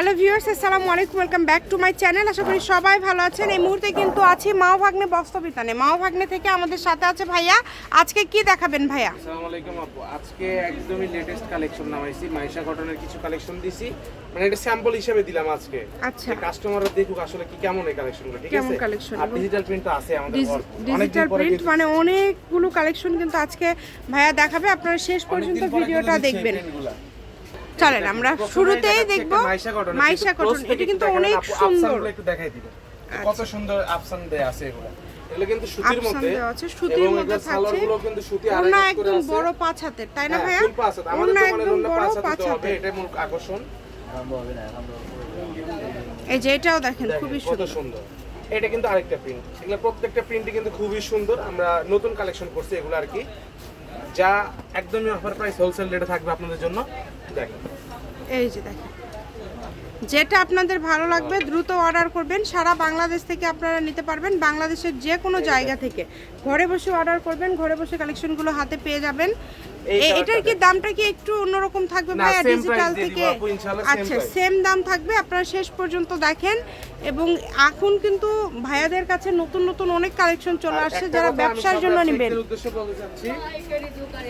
Hello viewers আসসালামু আলাইকুম welcome back to my channel. আশা করি সবাই ভালো আছেন। এই মুহূর্তে কিন্তু আছি মাও ভাগ্নে বস্তবিতানে মাও ভাগ্নে থেকে আমাদের সাথে আছে ভাইয়া। আজকে কি দেখাবেন ভাইয়া? আসসালামু আলাইকুম আপু। আজকে একদমই লেটেস্ট কালেকশন নামাইছি। মাইশা কটনের কিছু কালেকশন দিছি। মানে এটা স্যাম্পল হিসেবে দিলাম আজকে। আচ্ছা। কাস্টমাররা দেখুক আসলে কি কেমন এই কালেকশনগুলো ঠিক কেমন আছে? collection আর ডিজিটাল প্রিন্ট তো আছে আমাদের ডিজিটাল প্রিন্ট মানে অনেকগুলো কালেকশন কিন্তু আজকে ভাইয়া দেখাবে। আপনারা শেষ পর্যন্ত ভিডিওটা দেখবেন। চলেন আমরা শুরুতেই দেখব মাইশা কটন এটা কিন্তু অনেক সুন্দর। আচ্ছা। একটু দেখাই দিবেন। কত সুন্দর আফসান দেয়া আছে এগুলো। এগুলো কিন্তু সুতির মধ্যে আছে, সুতির মধ্যে থাকছে। কিন্তু সুতি আড়াই ওনা হাত করে একদম বড় পাঁচ হাতের তাই না হ্যাঁ, ভাইয়া। আমাদের একদম বড় পাঁচ হাতের। মূল আকর্ষণ। এই যে এটাও দেখেন খুবই সুন্দর। এটা কিন্তু আরেকটা প্রিন্ট এগুলো প্রত্যেকটা প্রিন্টই কিন্তু খুবই সুন্দর। আমরা নতুন কালেকশন করছি এগুলো আর কি। যা একদমই অফার প্রাইস হোলসেল রেটে থাকবে আপনাদের জন্য। দেখেন। এই যে দেখেন। যেটা আপনাদের ভালো লাগবে, দ্রুত অর্ডার করবেন। সারা বাংলাদেশ থেকে আপনারা নিতে পারবেন। বাংলাদেশের যে কোনো জায়গা থেকে ঘরে বসে অর্ডার করবেন। ঘরে বসে কালেকশনগুলো হাতে পেয়ে যাবেন। এটার কি দামটা কি একটু অন্যরকম থাকবে না, ভাইয়া ডিজিটাল থেকে আচ্ছা সেম দাম থাকবে আপনারা শেষ পর্যন্ত দেখেন। এবং এখন কিন্তু ভাইয়াদের কাছে নতুন নতুন অনেক কালেকশন চলে আসছে যারা ব্যবসার জন্য নেবেন। উদ্দেশ্যে বলতে চাচ্ছি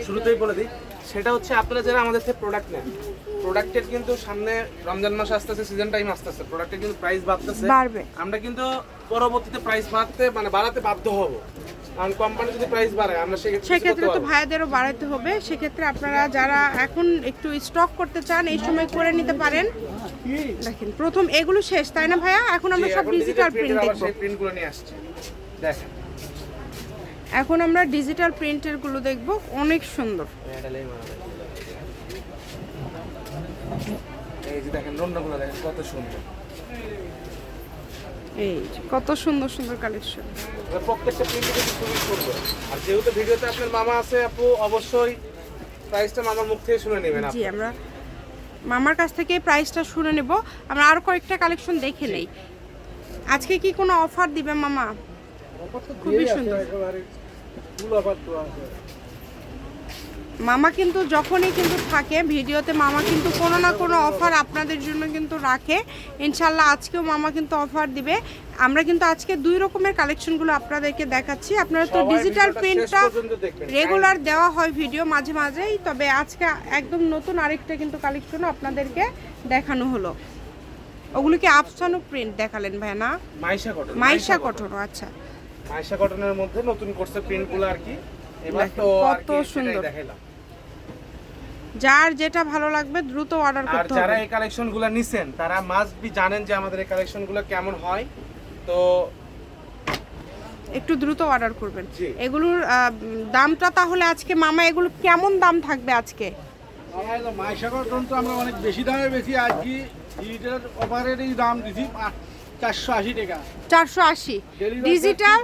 শুরুতেই বলে দিই সেটা হচ্ছে আপনারা যারা আমাদের থেকে প্রোডাক্ট নেন প্রোডাক্টের কিন্তু সামনে রমজান মাস আসতেছে সিজন টাইম আসতেছে প্রোডাক্টের কিন্তু প্রাইস বাড়তেছে। আমরা কিন্তু পরবর্তীতে প্রাইস বাড়তে মানে বাড়াতে বাধ্য হব। কারণ কোম্পানি যদি প্রাইস বাড়ায় আমরা সেক্ষেত্রে সেক্ষেত্রে তো ভাইয়াদেরও বাড়াতে হবে। সেক্ষেত্রে আপনারা যারা এখন একটু স্টক করতে চান এই সময় করে নিতে পারেন। দেখেন প্রথম এগুলো শেষ তাই না ভাইয়া? এখন আমরা সব ডিজিটাল প্রিন্ট দেখব। সেই প্রিন্টগুলো নিয়ে আসছে। দেখেন। এখন আমরা ডিজিটাল প্রিন্টেরগুলো দেখব অনেক সুন্দর। এই যে দেখেন রন্নাগুলো দেখেন কত সুন্দর। এই কত সুন্দর সুন্দর কালেকশন এবার প্রত্যেকটা প্রিন্ট কিন্তু খুবই সুন্দর। আর যেহেতু ভিডিওতে আপনার মামা আছে আপু অবশ্যই প্রাইসটা মামার মুখ থেকে শুনে নেবেন জি আমরা মামার কাছ থেকে প্রাইসটা শুনে নেব। আমরা আরও কয়েকটা কালেকশন দেখে নেই। আজকে কি কোনো অফার দিবে মামা? খুবই সুন্দর। মামা কিন্তু যখনই কিন্তু থাকে ভিডিওতে মামা কিন্তু কোনো না কোনো অফার আপনাদের জন্য কিন্তু রাখে। ইনশাল্লাহ আজকেও মামা কিন্তু অফার দিবে। আমরা কিন্তু আজকে দুই রকমের কালেকশনগুলো আপনাদেরকে দেখাচ্ছি। আপনারা তো ডিজিটাল প্রিন্টটা রেগুলার দেওয়া হয় ভিডিও মাঝে মাঝেই। তবে আজকে একদম নতুন আরেকটা কিন্তু কালেকশন আপনাদেরকে দেখানো হলো। ওগুলো কি আফসানো প্রিন্ট দেখালেন ভাই না? মাইশা কটন। মাইশা কটন। আচ্ছা। মাইশা কটনের মধ্যে নতুন করছে প্রিন্টগুলো আর কি। কত সুন্দর। যার যেটা ভালো লাগবে দ্রুত অর্ডার আর করতে যারা হবে। এই কালেকশনগুলো নিছেন তারা মাস্ট বি জানেন যে আমাদের এই কালেকশনগুলো কেমন হয়। তো একটু দ্রুত অর্ডার করবেন। এগুলোর দামটা তাহলে আজকে মামা এগুলো কেমন দাম থাকবে আজকে? মাইসাগর তো আমরা অনেক বেশি দামে বেশি আজকে ডিজিটাল অফারেরই দাম দিছি। টাকা। ডিজিটাল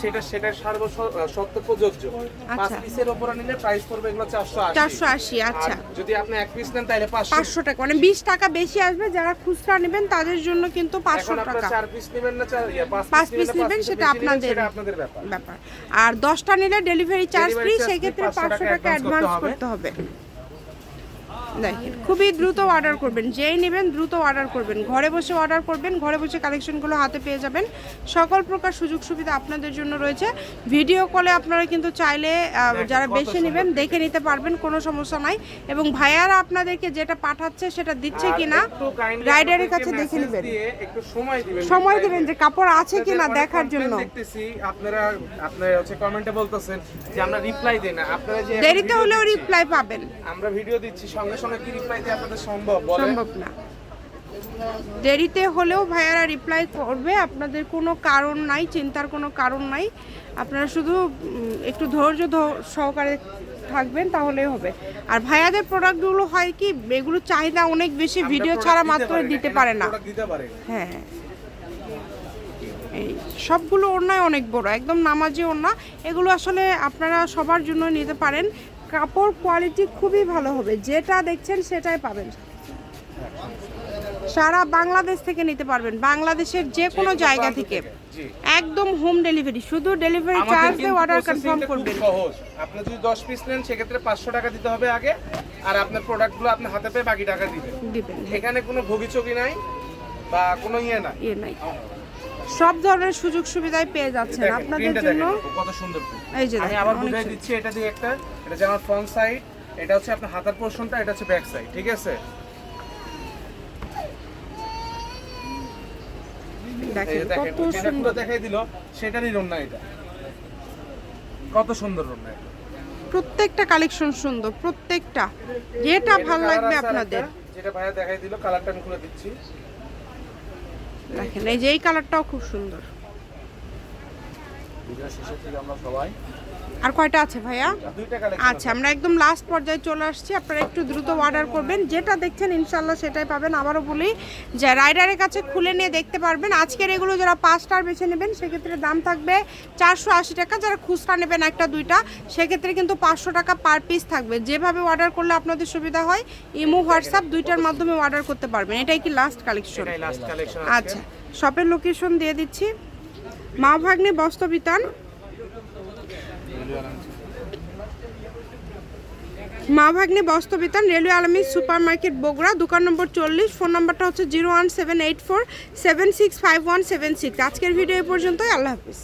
সেটা সেটা প্রযোজ্য পাঁচ আচ্ছা। পিসের উপরে নিলে প্রাইস পড়বে এগুলো চারশো আশি। চারশো আশি আচ্ছা। যদি আপনি এক পিস নেন তাহলে টাকা মানে বিশ টাকা বেশি আসবে যারা খুচরা নেবেন তাদের জন্য কিন্তু পাঁচশো এখন টাকা। চার পিস নেবেন না চার পাঁচ পিস নেবেন সেটা আপনাদের সেটা আপনাদের ব্যাপার। ব্যাপার। আর দশটা নিলে ডেলিভারি চার্জ ফ্রি সেক্ষেত্রে 500 পাঁচশো টাকা টাকা অ্যাডভান্স করতে হবে। দেখেন খুবই দ্রুত অর্ডার করবেন যেই নেবেন দ্রুত অর্ডার করবেন। ঘরে বসে অর্ডার করবেন ঘরে বসে কালেকশনগুলো হাতে পেয়ে যাবেন। সকল প্রকার সুযোগ সুবিধা আপনাদের জন্য রয়েছে। ভিডিও কলে আপনারা কিন্তু চাইলে যারা বেশি নেবেন দেখে নিতে পারবেন কোনো সমস্যা নাই। এবং ভাইয়ারা আপনাদেরকে যেটা পাঠাচ্ছে সেটা দিচ্ছে কিনা রাইডারের কাছে দেখে নেবেন। একটু সময় দিবেন সময় দেবেন যে কাপড় আছে কিনা দেখার জন্য। দেখতেছি আপনারা আপনারা হচ্ছে কমেন্টে বলতেছেন যে আমরা রিপ্লাই দেই না আপনারা যে দেরিতে হলেও রিপ্লাই পাবেন। আমরা ভিডিও দিচ্ছি সঙ্গে সঙ্গে কি রিপ্লাই দিয়ে আপনাদের সম্ভব? সম্ভব না। দেরিতে হলেও ভাইয়ারা রিপ্লাই করবে আপনাদের কোনো কারণ নাই চিন্তার কোনো কারণ নাই। আপনারা শুধু একটু ধৈর্য সহকারে থাকবেন তাহলেই হবে। আর ভাইয়াদের প্রোডাক্টগুলো হয় কি এগুলো চাহিদা অনেক বেশি ভিডিও ছাড়া মাত্র দিতে পারে না। product দিতে পারে না। হ্যাঁ। এই সবগুলো ওড়নায় অনেক বড় একদম নামাজি ওড়না এগুলো আসলে আপনারা সবার জন্য নিতে পারেন। কাপড় কোয়ালিটি খুবই ভালো হবে। যেটা দেখছেন সেটাই পাবেন। সারা বাংলাদেশ থেকে নিতে পারবেন। বাংলাদেশের যে কোনো জায়গা থেকে। একদম হোম ডেলিভারি শুধু ডেলিভারি চার্জ দিয়ে অর্ডার কনফার্ম করবেন। সহজ। আপনি যদি 10 পিস নেন সেক্ষেত্রে 500 টাকা দিতে হবে আগে। আর আপনার প্রোডাক্টগুলো আপনি হাতে পেয়ে বাকি টাকা দিবেন। দিবেন। এখানে কোনো ভোগিচকি নাই বা কোনো ইয়ে নাই। ইয়ে নাই। সব ধরনের সুযোগ সুবিধাই পেয়ে যাচ্ছেন আপনাদের জন্য। কত সুন্দর। এই যে আমি আবার বুঝাই দিচ্ছি এটা দিয়ে একটা এটা যেমন ফ্রন্ট সাইড এটা হচ্ছে আপনার হাতার পোর্শনটা এটা হচ্ছে ব্যাক সাইড ঠিক আছে? দেখেন কত ওই যেটা পুরো সুন্দর দেখাই দিল সেটারই রন্না এটা। কত সুন্দর রন্না এটা। প্রত্যেকটা কালেকশন সুন্দর প্রত্যেকটা। যেটা ভালো লাগবে আপনাদের। যেটা ভাইয়া দেখাই দিল কালারটা আমি খুলে দিচ্ছি। দেখেন এই যে এই কালারটাও খুব সুন্দর। আমরা সবাই আর কয়টা আছে ভাইয়া? আচ্ছা আমরা একদম লাস্ট পর্যায়ে চলে আসছি। আপনারা একটু দ্রুত অর্ডার করবেন। যেটা দেখছেন ইনশাল্লাহ সেটাই পাবেন। আবারও বলি যে রাইডারের কাছে খুলে নিয়ে দেখতে পারবেন। আজকের এগুলো যারা পাঁচটার বেছে নেবেন সেক্ষেত্রে দাম থাকবে চারশো আশি টাকা। যারা খুচরা নেবেন একটা দুইটা সেক্ষেত্রে কিন্তু পাঁচশো টাকা পার পিস থাকবে। যেভাবে অর্ডার করলে আপনাদের সুবিধা হয় ইমো হোয়াটসঅ্যাপ দুইটার মাধ্যমে অর্ডার করতে পারবেন। এটাই কি লাস্ট কালেকশন লাস্ট কালেকশন আচ্ছা শপের লোকেশন দিয়ে দিচ্ছি। মা ভাগ্নে বস্ত্রবিতান মা ভাগ্নে বস্ত্রবিতান রেলওয়ে আলমী সুপার মার্কেট বগুড়া, দোকান নম্বর চল্লিশ, ফোন নম্বরটা হচ্ছে zero one seven eight four seven six five one seven six. আজকের ভিডিও এই পর্যন্তই, আল্লাহ হাফিজ।